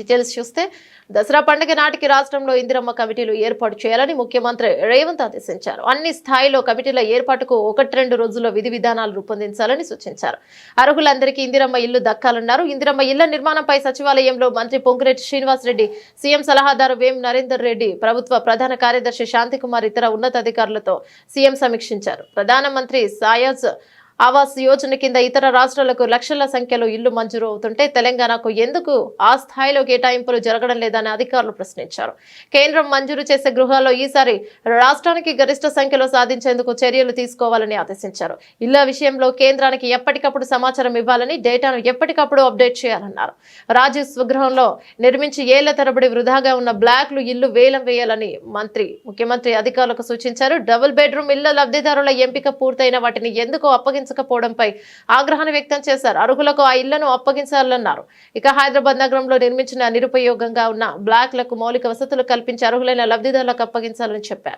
Details చూస్తే దసరా పండుగ నాటికి రాష్ట్రంలో ఇందిరమ్మ కమిటీలు ఏర్పాటు చేయాలని ముఖ్యమంత్రి రేవంత్ ఆదేశించారు. అన్ని స్థాయిలో కమిటీల ఏర్పాటుకు ఒకటి రెండు రోజుల్లో విధి విధానాలు రూపొందించాలని సూచించారు. అర్హులందరికీ ఇందిరమ్మ ఇల్లు దక్కాలన్నారు. ఇందిరమ్మ ఇళ్ళ నిర్మాణంపై సచివాలయంలో మంత్రి పొంగిరెడ్డి శ్రీనివాసరెడ్డి సీఎం సలహాదారు వేం నరేందర్ రెడ్డి ప్రభుత్వ ప్రధాన కార్యదర్శి శాంతికుమార్ ఇతర ఉన్నతాధికారులతో సీఎం సమీక్షించారు. ప్రధానమంత్రి సాయాజ్ ఆవాస్ యోజన కింద ఇతర రాష్ట్రాలకు లక్షల సంఖ్యలో ఇల్లు మంజూరు అవుతుంటే తెలంగాణకు ఎందుకు ఆ స్థాయిలో కేటాయింపులు జరగడం లేదని అధికారులు ప్రశ్నించారు. కేంద్రం మంజూరు చేసే గృహాల్లో ఈసారి రాష్ట్రానికి గరిష్ట సంఖ్యలో సాధించేందుకు చర్యలు తీసుకోవాలని ఆదేశించారు. ఇళ్ళ విషయంలో కేంద్రానికి ఎప్పటికప్పుడు సమాచారం ఇవ్వాలని డేటాను ఎప్పటికప్పుడు అప్డేట్ చేయాలన్నారు. రాజీవ్ స్వగృహంలో నిర్మించి ఏళ్ళ తరబడి వృధాగా ఉన్న బ్లాక్లు ఇల్లు వేలం వేయాలని మంత్రి ముఖ్యమంత్రి అధికారులకు సూచించారు. డబుల్ బెడ్రూమ్ ఇళ్ళ లబ్ధిదారుల ఎంపిక పూర్తయిన వాటిని ఎందుకు అప్పగించారు అప్పగించకపోవడంపై ఆగ్రహాన్ని వ్యక్తం చేశారు. అర్హులకు ఆ ఇళ్ళను అప్పగించాలన్నారు. ఇక హైదరాబాద్ నగరంలో నిర్మించిన నిరుపయోగంగా ఉన్న బ్లాక్లకు మౌలిక వసతులు కల్పించి అర్హులైన లబ్ధిదారులకు అప్పగించాలని చెప్పారు.